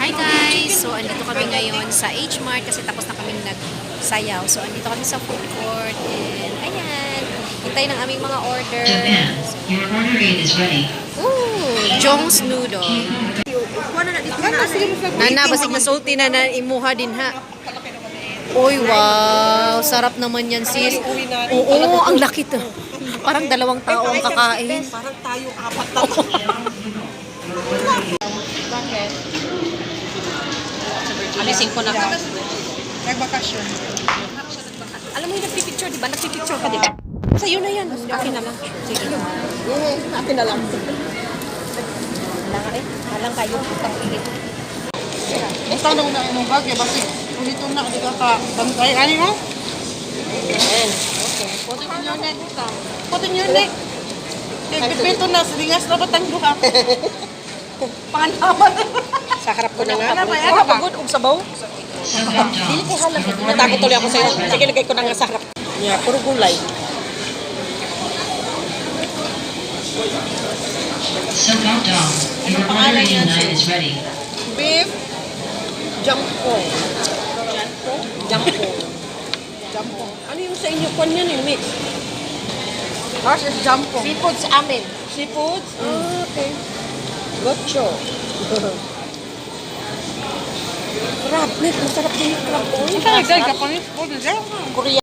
Hi guys! So, andito kami ngayon sa H Mart kasi tapos na kami nagsayaw. So, andito kami sa food court and ayan, hintay ng aming mga order. Your order is ready. Ooh, Jong's Noodle. Nana, basig na sulti na na imuha din ha. Uy, wow! Sarap naman yan, sis. Oo, ang laki to. Parang dalawang tao ang kakain. Parang tayo apat na Alisin ko na ka. Nagbakasyon. Alam mo yung nagpipicture, di ba? Nagpipicture ka, di ba? Sa'yo na yan. Akin na lang. Sige. Akin na lang. Eh. Walang kayo. Pag-iit. Ito nung na inong bagay, basi ulito na di ka ka bantay. Ano mo? Okay. Pwede nyo na. Pwede nyo na. Eh, pipito na, silingas na batang duha. Panganaman. Sa harap ko na nga. Ano ba yan? Pagod og sabaw. Dili ko halang. Natakot tuloy ako sa'yo. Sige, lagay ko na nga sa harap. Yeah, puro gulay. Sogao Dong, your order unit is ready. Beef, jampong. Jampong? Jampong. Ano yung sa inyo? Kwan yan yung mix? Ours is jampong. Seafood sa amin. Seafood? Ah, okay. Gocho. crab, net. Masarap din yung crab. Oh, Ikaw, Japanese food, Korea.